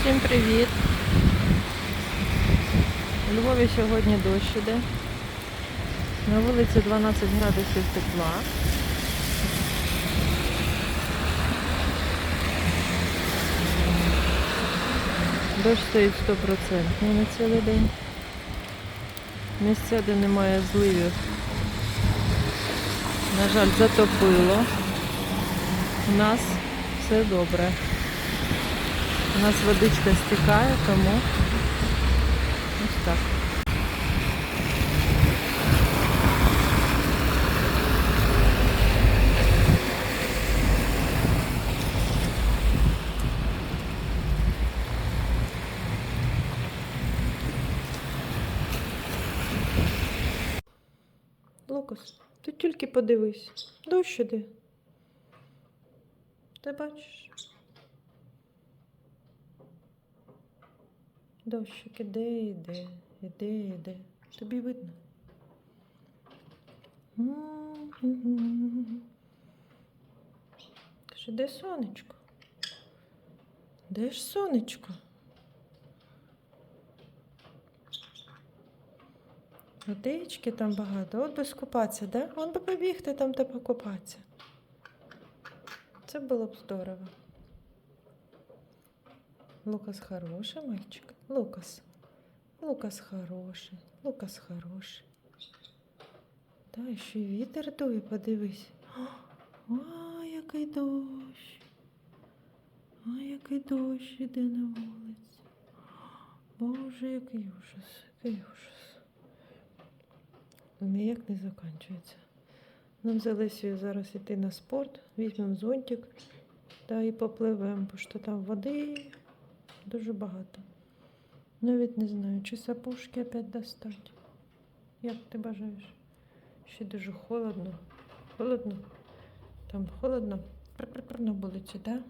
Всім привіт! У Львові сьогодні дощ іде. На вулиці 12 градусів тепла. Дощ стоїть 100% на цілий день. Місця, де немає зливів, на жаль, затопило. У нас все добре. У нас водичка стікає, тому ось так. Лукас, ти тільки подивись. Дощ іде. Ти бачиш? Дощик іде, іде, іде, іде. Тобі видно? Каже, де сонечко? Де ж сонечко? Водички там багато. От би скупатися, да? Он би побігти там та покупатися. Це було б здорово. Лукас хороший мальчик. Лукас. Лукас хороший. Лукас хороший. Та ще й вітер дує, подивись. А, який дощ. А, який дощ іде на вулиці. Боже, який ужас, який ужас. Ніяк не закінчується. Нам з Олесією зараз йти на спорт, візьмемо зонтик та і попливемо, бо що там води дуже багато. Навіть не знаю, чи сапожки опять достать. Як ти бажаєш? Ще дуже холодно. Холодно? Там холодно? Пр-пр-пр на вулиці, так? Да?